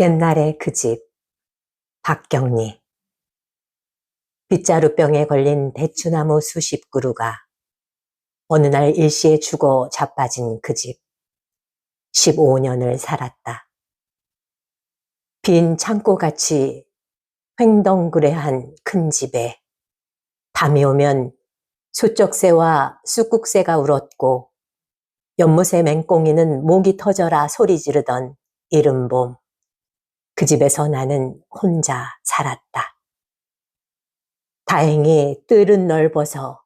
옛날의 그 집, 박경리. 빗자루병에 걸린 대추나무 수십 그루가 어느 날 일시에 죽어 자빠진 그 집. 15년을 살았다. 빈 창고같이 횡덩그레한 큰 집에 밤이 오면 수쩍새와 쑥국새가 울었고 연못의 맹꽁이는 목이 터져라 소리 지르던 이른 봄. 그 집에서 나는 혼자 살았다. 다행히 뜰은 넓어서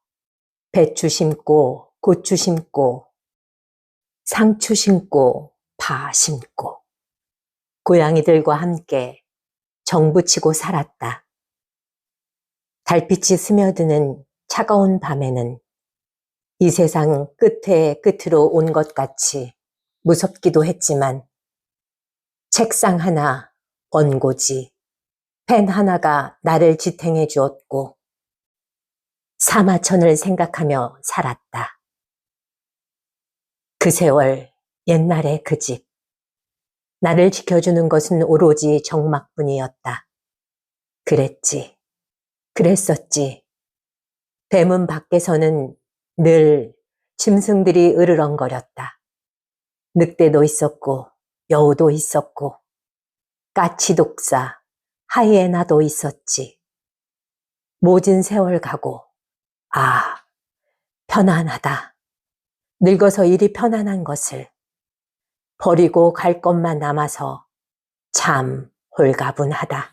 배추 심고 고추 심고 상추 심고 파 심고 고양이들과 함께 정부치고 살았다. 달빛이 스며드는 차가운 밤에는 이 세상 끝에 끝으로 온 것 같이 무섭기도 했지만 책상 하나, 원고지, 펜 하나가 나를 지탱해 주었고 사마천을 생각하며 살았다. 그 세월, 옛날의 그 집. 나를 지켜주는 것은 오로지 정막뿐이었다. 그랬지. 그랬었지. 대문 밖에서는 늘 짐승들이 으르렁거렸다. 늑대도 있었고, 여우도 있었고, 까치독사, 하이에나도 있었지. 모진 세월 가고, 아, 편안하다. 늙어서 일이 편안한 것을 버리고 갈 것만 남아서 참 홀가분하다.